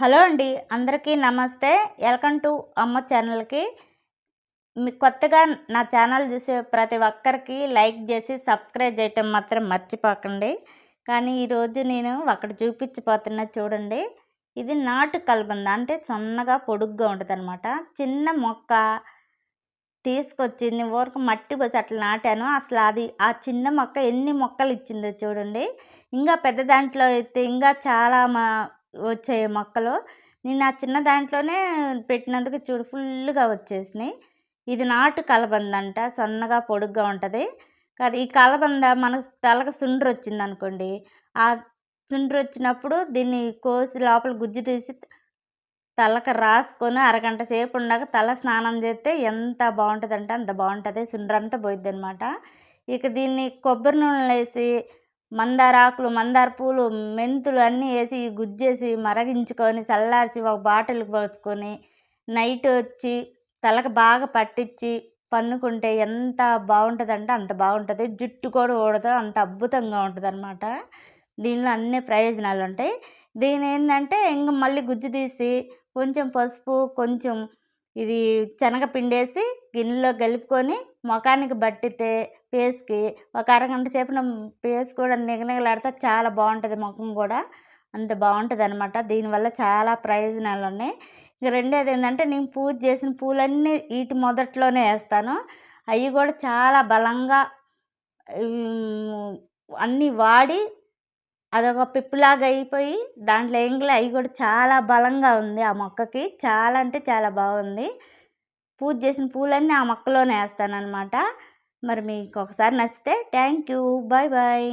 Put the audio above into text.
Hello అండి అందరికీ నమస్తే. వెల్కమ్ టు అమ్మ ఛానల్కి. మీ కొత్తగా నా ఛానల్ చూసే ప్రతి ఒక్కరికి లైక్ చేసి సబ్స్క్రైబ్ చేయటం మాత్రం మర్చిపోకండి. కానీ ఈరోజు నేను అక్కడ చూపించిపోతున్నా చూడండి. ఇది నాటు కలబంద అంటే సన్నగా పొడుగ్గా ఉంటుంది చిన్న మొక్క తీసుకొచ్చింది ఊరకు మట్టి పోసి అట్లా నాటాను. అసలు అది ఆ చిన్న మొక్క ఎన్ని మొక్కలు ఇచ్చిందో చూడండి. ఇంకా పెద్ద దాంట్లో అయితే ఇంకా చాలా మా వచ్చాయి మొక్కలు. నేను ఆ చిన్న దాంట్లోనే పెట్టినందుకు చూడు ఫుల్గా వచ్చేసినాయి. ఇది నాటు కలబంద అంట సన్నగా పొడుగ్గా ఉంటుంది. కానీ ఈ కలబంద మనకు తలకు సుండ్రు వచ్చింది అనుకోండి ఆ సుండ్రు వచ్చినప్పుడు దీన్ని కోసి లోపల గుజ్జు తీసి తలకు రాసుకొని అరగంట సేపు ఉండగా తల స్నానం చేస్తే ఎంత బాగుంటుంది అంటే అంత బాగుంటుంది. సుండ్రంతా పోయిద్ది అనమాట ఇక దీన్ని కొబ్బరి నూనెలో వేసి మందార ఆకులు మందార పూలు మెంతులు అన్నీ వేసి గుజ్జేసి మరగించుకొని చల్లార్చి ఒక బాటిల్ పోసుకొని నైట్ వచ్చి తలకు బాగా పట్టించి పన్నుకుంటే ఎంత బాగుంటుందంటే అంత బాగుంటుంది. జుట్టు కూడా ఊడదు అంత అద్భుతంగా ఉంటుంది అనమాట దీనిలో అన్ని ప్రయోజనాలు ఉంటాయి. దీని ఏంటంటే ఇంక మళ్ళీ గుజ్జు తీసి కొంచెం పసుపు కొంచెం ఇది శనగపిండి వేసి గిన్నెలో కలుపుకొని ముఖానికి పట్టితే ఫేస్కి ఒక అరగంట సేపు ఫేస్ కూడా నిగనిగలాడితే చాలా బాగుంటుంది ముఖం కూడా. అంత బాగుంటుంది అనమాట దీనివల్ల చాలా ప్రయోజనాలు ఉన్నాయి ఇంక రెండోది ఏంటంటే నేను పూజ చేసిన పూలన్నీ వీటి మొదట్లోనే వేస్తాను. అవి కూడా చాలా బలంగా అన్నీ వాడి అదొక పిప్పులాగా అయిపోయి దాంట్లో ఎంగిలి అవి కూడా చాలా బలంగా ఉంది ఆ మొక్కకి. చాలా అంటే చాలా బాగుంది. పూజ చేసిన పూలన్నీ ఆ మొక్కలోనే వేస్తాను అనమాట మరి మీకు ఒకసారి నచ్చితే థ్యాంక్ యూ బాయ్ బాయ్.